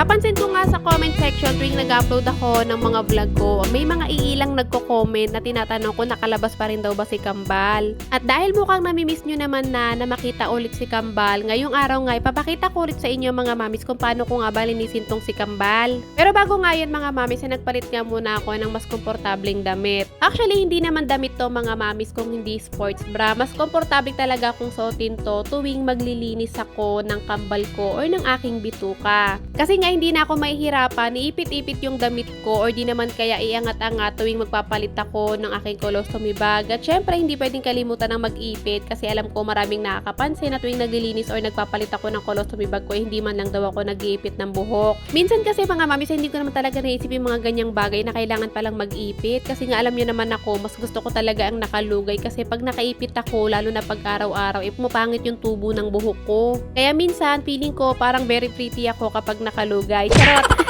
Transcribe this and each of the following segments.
Napapansin ko nga sa comment section tuwing nag-upload ako ng mga vlog ko, may mga iilang nagko-comment na tinatanong ko nakalabas pa rin daw ba si Kambal. At dahil mukhang namimiss nyo naman na na makita ulit si Kambal, ngayong araw nga ipapakita ko ulit sa inyo mga mamis kung paano ko nga ba linisin tong si Kambal. Pero bago nga yun mga mamis, ay nagpalit nga muna ako ng mas komportableng damit. Actually, hindi naman damit to mga mamis kung hindi sports bra. Mas komportable talaga kung suotin to tuwing maglilinis ako ng kambal ko or ng aking bituka. Kasi nga hindi na ako mahihirapan, iipit-ipit yung damit ko or di naman kaya iangat-angat tuwing magpapalit ako ng aking colostomy bag. At syempre, hindi pwedeng kalimutan ng mag-ipit kasi alam ko maraming nakakapansin na tuwing naglilinis or nagpapalit ako ng colostomy bag ko, eh, hindi man lang daw ako nag-iipit ng buhok. Minsan kasi mga mamis, hindi ko naman talaga naisip yung mga ganyang bagay na kailangan palang mag-ipit. Kasi nga alam nyo naman ako, mas gusto ko talaga ang nakalugay kasi pag nakaipit ako, lalo na pag araw-araw, eh, pumapangit yung tubo ng buhok ko. Kaya minsan, feeling ko parang very pretty ako kapag nakalugay. Charot!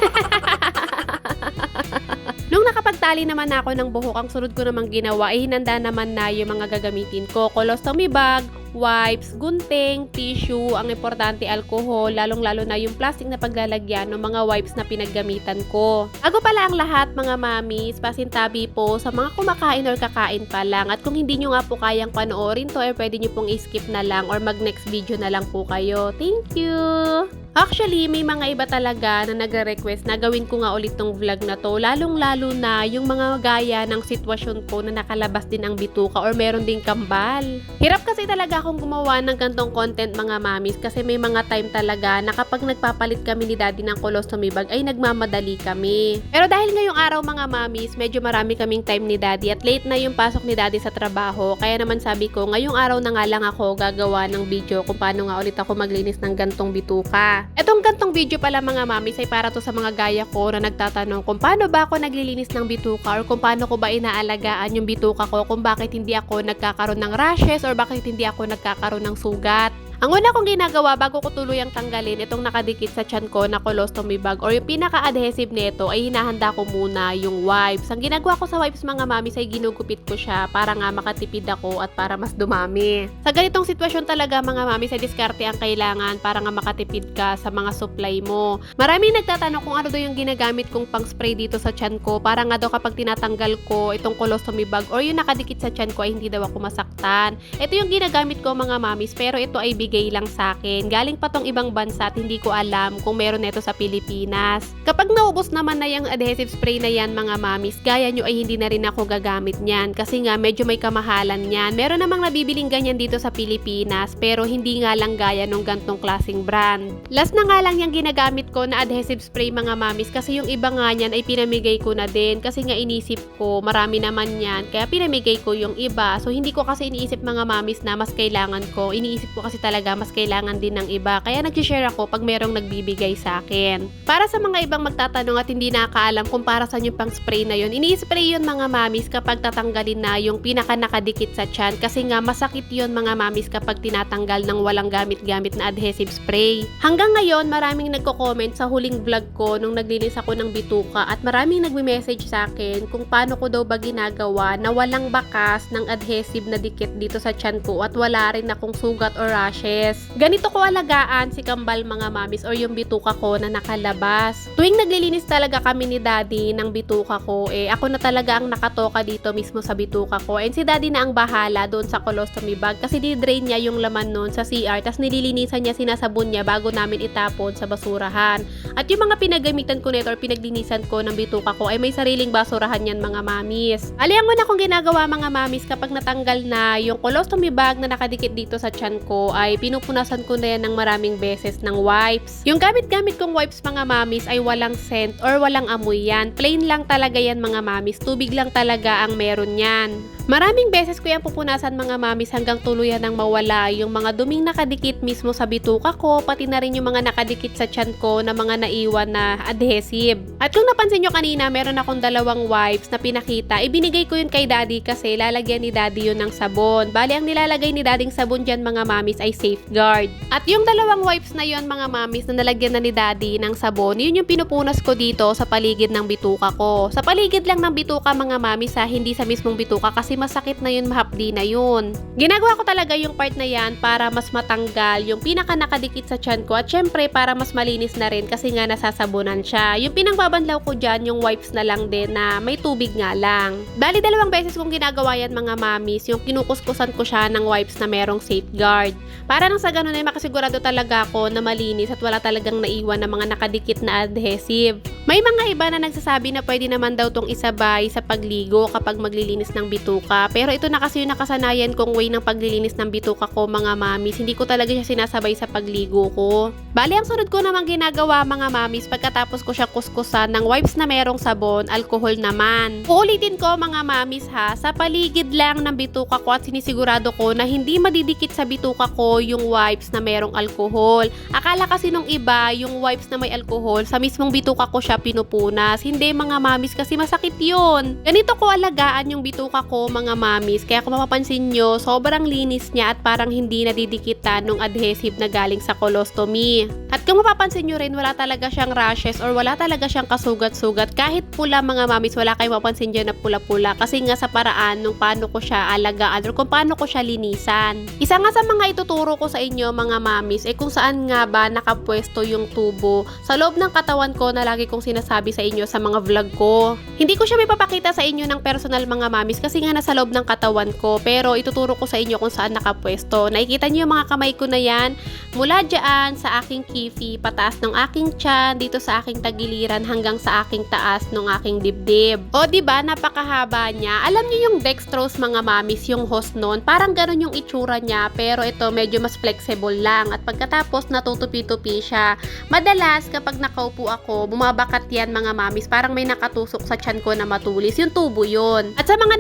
Nung nakapagtali naman ako ng buhok, ang sunod ko namang ginawa ay hinanda naman na yung mga gagamitin ko. Colostomy bag, wipes, gunting, tissue, ang importante alcohol, lalong-lalo na yung plastic na paglalagyan ng mga wipes na pinaggamitan ko. Bago pala ang lahat mga mamis, pasintabi po sa mga kumakain or kakain pa lang at kung hindi nyo nga po kayang panoorin to, eh pwede nyo pong i-skip na lang or mag next video na lang po kayo. Thank you! Actually, may mga iba talaga na nagre-request na gawin ko nga ulit tong vlog na to, lalong-lalo na yung mga gaya ng sitwasyon ko na nakalabas din ang bituka or meron ding kambal. Hirap kasi talaga akong gumawa ng gantong content mga mamis kasi may mga time talaga na kapag nagpapalit kami ni daddy ng colostomy bag ay nagmamadali kami. Pero dahil ngayong araw mga mamis, medyo marami kaming time ni daddy at late na yung pasok ni daddy sa trabaho kaya naman sabi ko ngayong araw na nga lang ako gagawa ng video kung paano nga ulit ako maglinis ng gantong bituka. Etong gantong video pala mga mamis ay para to sa mga gaya ko na nagtatanong kung paano ba ako naglilinis ng bituka or kung paano ko ba inaalagaan yung bituka ko kung bakit hindi ako nagkakaroon ng rashes or bakit hindi ako nagkakaroon ng sugat. Ang una kong ginagawa bago ko tuluyang tanggalin itong nakadikit sa tiyan ko na colostomy bag or yung pinaka-adhesive nito ay hinahanda ko muna yung wipes. Ang ginagawa ko sa wipes mga mamis ay ginugupit ko siya para nga makatipid ako at para mas dumami. Sa ganitong sitwasyon talaga mga mamis ay diskarte ang kailangan para nga makatipid ka sa mga supply mo. Maraming nagtatanong kung ano daw yung ginagamit kong pang spray dito sa tiyan ko para nga daw kapag tinatanggal ko itong colostomy bag or yung nakadikit sa tiyan ko ay hindi daw ako masaktan. Ito yung ginagamit ko mga mamis pero ito ay bigay lang sa akin. Galing pa tong ibang bansa at hindi ko alam kung meron neto sa Pilipinas. Kapag naubos naman na yung adhesive spray na yan mga mamis, gaya nyo ay hindi na rin ako gagamit niyan kasi nga medyo may kamahalan yan. Meron namang nabibiling ganyan dito sa Pilipinas pero hindi nga lang gaya nung gantong klaseng brand. Last na nga lang yung ginagamit ko na adhesive spray mga mamis kasi yung iba nga niyan ay pinamigay ko na din kasi nga inisip ko marami naman yan kaya pinamigay ko yung iba. So hindi ko kasi iniisip mga mamis na mas kailangan ko. Iniisip ko kasi talaga mas kailangan din ng iba. Kaya nag-share ako pag merong nagbibigay sa akin. Para sa mga ibang magtatanong at hindi nakakaalam kung para saan yung pang spray na yun, ini-spray yun mga mamis kapag tatanggalin na yung pinaka nakadikit sa tiyan kasi nga masakit yun mga mamis kapag tinatanggal ng walang gamit-gamit na adhesive spray. Hanggang ngayon, maraming nagko-comment sa huling vlog ko nung naglinis ako ng bituka at maraming nagme-message sa akin kung paano ko daw ba ginagawa na walang bakas ng adhesive na dikit dito sa tiyan ko at wala rin akong sugat or rashes. Ganito ko alagaan si Kambal mga mamis or yung bituka ko na nakalabas. Tuwing naglilinis talaga kami ni daddy ng bituka ko, eh ako na talaga ang nakatoka dito mismo sa bituka ko. And si daddy na ang bahala doon sa colostomy bag kasi di-drain niya yung laman noon sa CR tas nililinisan niya sinasabon niya bago namin itapon sa basurahan. At yung mga pinagamitan ko nito or pinaglinisan ko ng bituka ko ay may sariling basurahan yan mga mamis. Ali ang una kong ginagawa mga mamis kapag natanggal na yung colostomy bag na nakadikit dito sa tiyan ko ay pinupunasan ko na yan ng maraming beses ng wipes. Yung gamit-gamit kong wipes mga mamis ay walang scent or walang amoy yan. Plain lang talaga yan mga mamis. Tubig lang talaga ang meron yan. Maraming beses ko yan pupunasan mga mamis hanggang tuluyan ng mawala yung mga duming nakadikit mismo sa bituka ko, pati na rin yung mga nakadikit sa tiyan ko na mga naiwan na adhesive. At kung napansin nyo kanina, meron akong dalawang wipes na pinakita. Ibinigay ko yun kay daddy kasi lalagyan ni daddy yun ng sabon. Bali, ang nilalagay ni dadding sabon dyan mga mamis ay safeguard. At yung dalawang wipes na yun mga mamis na nalagyan na ni daddy ng sabon, yun yung pinupunas ko dito sa paligid ng bituka ko. Sa paligid lang ng bituka mga mamis ha, hindi sa mismong bituka kasi masakit na yun, mahapdi na yun. Ginagawa ko talaga yung part na yan para mas matanggal yung pinaka nakadikit sa tiyan ko at syempre para mas malinis na rin kasi nga nasasabunan siya. Yung pinangbabanlaw ko dyan, yung wipes na lang din na may tubig nga lang. Bali dalawang beses kong ginagawa yan mga mamis, yung kinukuskusan ko siya ng wipes na merong safeguard. Para nang sa ganun ay makasigurado talaga ako na malinis at wala talagang naiwan na mga nakadikit na adhesive. May mga iba na nagsasabi na pwede naman daw tong isabay sa pagligo kapag maglilinis ng bituka. Pero ito na kasi yung nakasanayan kong way ng paglilinis ng bituka ko mga mamis. Hindi ko talaga siya sinasabay sa pagligo ko. Bali, ang sunod ko namang ginagawa mga mamis pagkatapos ko siya kuskusan ng wipes na merong sabon, alcohol naman. Uulitin ko mga mamis ha, sa paligid lang ng bituka ko at sinisigurado ko na hindi madidikit sa bituka ko yung wipes na merong alcohol. Akala kasi nung iba, yung wipes na may alcohol, sa mismong bituka ko siya pinupunas. Hindi mga mamis kasi masakit yun. Ganito ko alagaan yung bituka ko mga mamis. Kaya kung mapapansin nyo, sobrang linis niya at parang hindi nadidikitan nung adhesive na galing sa colostomy. At kung mapapansin nyo rin, wala talaga siyang rashes or wala talaga siyang kasugat-sugat. Kahit pula mga mamis, wala kayong mapapansin dyan na pula-pula. Kasi nga sa paraan nung paano ko siya alagaan or kung paano ko siya linisan. Isa nga sa mga ituturo ko sa inyo mga mamis, eh kung saan nga ba nakapwesto yung tubo sa loob ng katawan ko na lagi kong sinasabi sa inyo sa mga vlog ko. Hindi ko siya may papakita sa inyo ng personal mga mamis kasi nga nasa loob ng katawan ko pero ituturo ko sa inyo kung saan nakapwesto. Nakikita niyo yung mga kamay ko na yan mula dyan sa aking kifi, pataas ng aking tiyan, dito sa aking tagiliran hanggang sa aking taas ng aking dibdib. O ba napakahaba niya. Alam niyo yung dextrose mga mamis, yung host nun, parang ganun yung itsura niya pero ito medyo mas flexible lang at pagkatapos natutupi-tupi siya. Madalas kapag nakaupo ako, bumabakat yan mga mamis, parang may nakatusok sa tiyan ko na matulis, yung tubo yun. At sa mga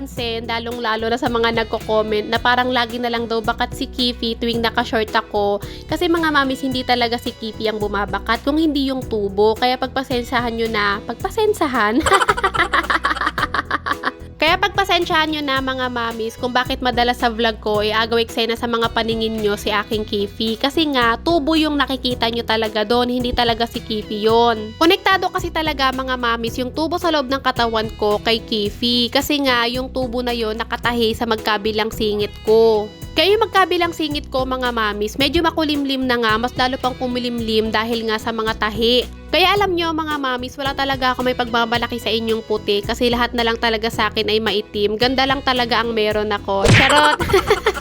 nakakapansin, lalong-lalo na sa mga nagko-comment na parang lagi na lang daw bakat si Kifi tuwing naka-short ako, kasi mga mamis, hindi talaga si Kifi ang bumabakat, kung hindi yung tubo. Kaya pagpasensahan nyo na, pagpasensahan, pagpasensyahan nyo na mga mamis kung bakit madalas sa vlog ko ay agaw eksena sa mga paningin nyo si aking Kifi. Kasi nga, tubo yung nakikita nyo talaga doon, hindi talaga si Kifi yon. Konektado kasi talaga mga mamis yung tubo sa loob ng katawan ko kay Kifi. Kasi nga, yung tubo na yon nakatahi sa magkabilang singit ko. Kaya yung magkabilang singit ko mga mamis, medyo makulimlim na nga, mas lalo pang kumilimlim dahil nga sa mga tahi. Kaya alam nyo mga mamis, wala talaga ako may pagmamalaki sa inyong puti kasi lahat na lang talaga sa akin ay maitim. Ganda lang talaga ang meron ako. Charot!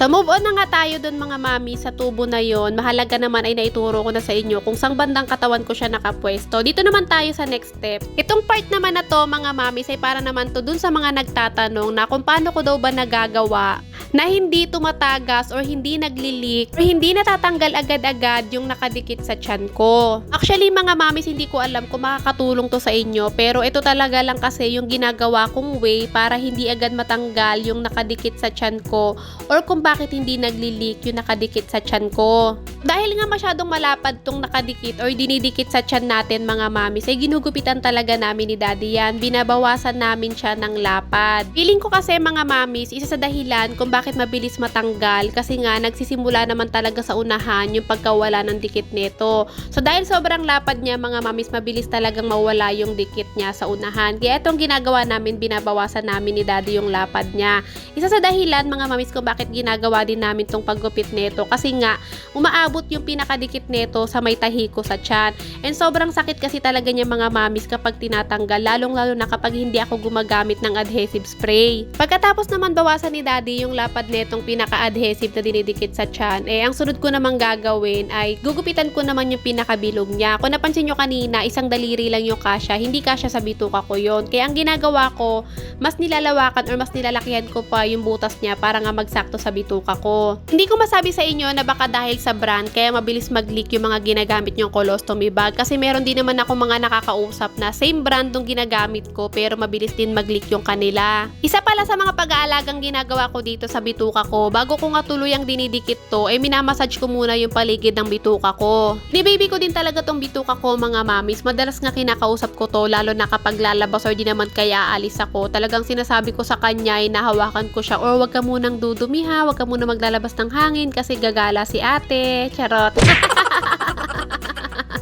So move on na nga tayo dun mga mami sa tubo na yon. Mahalaga naman ay naituro ko na sa inyo kung sang bandang katawan ko siya nakapwesto. Dito naman tayo sa next step. Itong part naman na to mga mami ay para naman to dun sa mga nagtatanong na kung paano ko daw ba nagagawa na hindi tumatagas or hindi naglilik or hindi natatanggal agad-agad yung nakadikit sa tiyan ko. Actually mga mamis hindi ko alam kung makakatulong to sa inyo pero ito talaga lang kasi yung ginagawa kong way para hindi agad matanggal yung nakadikit sa tiyan ko or kung bakit hindi naglilik yung nakadikit sa tiyan ko. Dahil nga masyadong malapad tong nakadikit or dinidikit sa tiyan natin mga mamis ay ginugupitan talaga namin ni daddy yan. Binabawasan namin siya ng lapad. Feeling ko kasi mga mamis, isa sa dahilan kung bakit mabilis matanggal kasi nga nagsisimula naman talaga sa unahan yung pagkawala ng dikit nito. So dahil sobrang lapad niya mga mamis, mabilis talagang mawala yung dikit niya sa unahan. Kaya itong ginagawa namin, binabawasan namin ni daddy yung lapad niya. Isa sa dahilan mga mamis kung bakit ginagawa din namin tong paggupit nito kasi nga umaabot yung pinakadikit nito sa may tahi ko sa tiyan. And sobrang sakit kasi talaga niya mga mamis kapag tinatanggal, lalong lalo na kapag hindi ako gumagamit ng adhesive spray. Pagkatapos naman bawasan ni daddy yung lapad netong pinaka-adhesive na dinidikit sa tiyan, eh ang sunod ko namang gagawin ay gugupitan ko naman yung pinakabilog niya. Kung napansin nyo kanina, isang daliri lang yung kasya, hindi kasya sa bituka ko yon. Kaya ang ginagawa ko, mas nilalawakan or mas nilalakihan ko pa yung butas niya para nga magsakto sa bituka ko. Hindi ko masabi sa inyo na baka dahil sa brand kaya mabilis mag-leak yung mga ginagamit yung colostomy bag kasi meron din naman ako mga nakakausap na same brand yung ginagamit ko pero mabilis din mag-leak yung kanila. Isa pala sa mga pag-aalagang ginagawa ko dito sa bituka ko, bago ko nga tuluyang dinidikit to, eh minamassage ko muna yung paligid ng bituka ko. Ni baby ko din talaga tong bituka ko mga mamis. Madalas nga kinakausap ko to lalo na kapag lalabas or di naman kaya aalis ako. Talagang sinasabi ko sa kanya ay nahawakan ko siya or wag ka munang dudumi ha, wag ka muna maglalabas ng hangin kasi gagala si ate. Charot.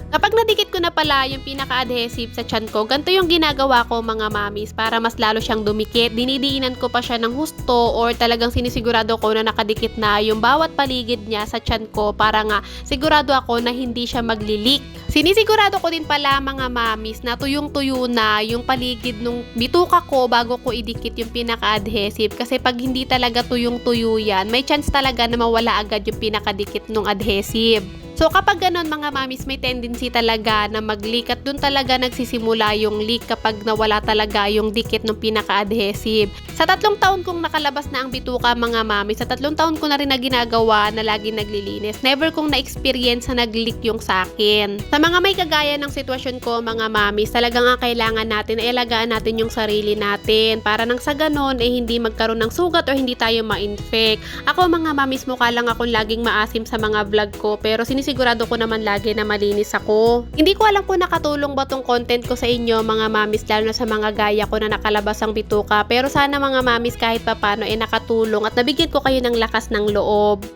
Kapag nadikit ko na pala yung pinaka-adhesive sa chan ko, ganito yung ginagawa ko mga mamis para mas lalo siyang dumikit. Dinidiinan ko pa siya ng husto or talagang sinisigurado ko na nakadikit na yung bawat paligid niya sa chan ko para nga sigurado ako na hindi siya maglilik. Sinisigurado ko din pala mga mamis na tuyong-tuyo na yung paligid nung bituka ko bago ko idikit yung pinaka-adhesive kasi pag hindi talaga tuyong-tuyo yan, may chance talaga na mawala agad yung pinakadikit nung adhesive. So kapag ganun mga mamis, may tendency talaga na mag-leak at dun talaga nagsisimula yung leak kapag nawala talaga yung dikit ng pinaka-adhesive. Sa tatlong taon kong nakalabas na ang bituka mga mamis, sa tatlong taon ko na rin na ginagawa na lagi naglilinis, never kong na-experience na nag-leak yung sa akin. Sa mga may kagaya ng sitwasyon ko mga mamis, talagang ang kailangan natin ay alagaan natin yung sarili natin para nang sa ganun eh hindi magkaroon ng sugat o hindi tayo ma-infect. Ako mga mamis mukha lang akong laging maasim sa mga vlog ko pero sinisigurado ko naman lagi na malinis ako. Hindi ko alam kung nakatulong ba tong content ko sa inyo mga mamis lalo na sa mga gaya ko na nakalabas ang bituka pero sana mga mamis kahit papano eh nakatulong at nabigyan ko kayo ng lakas ng loob.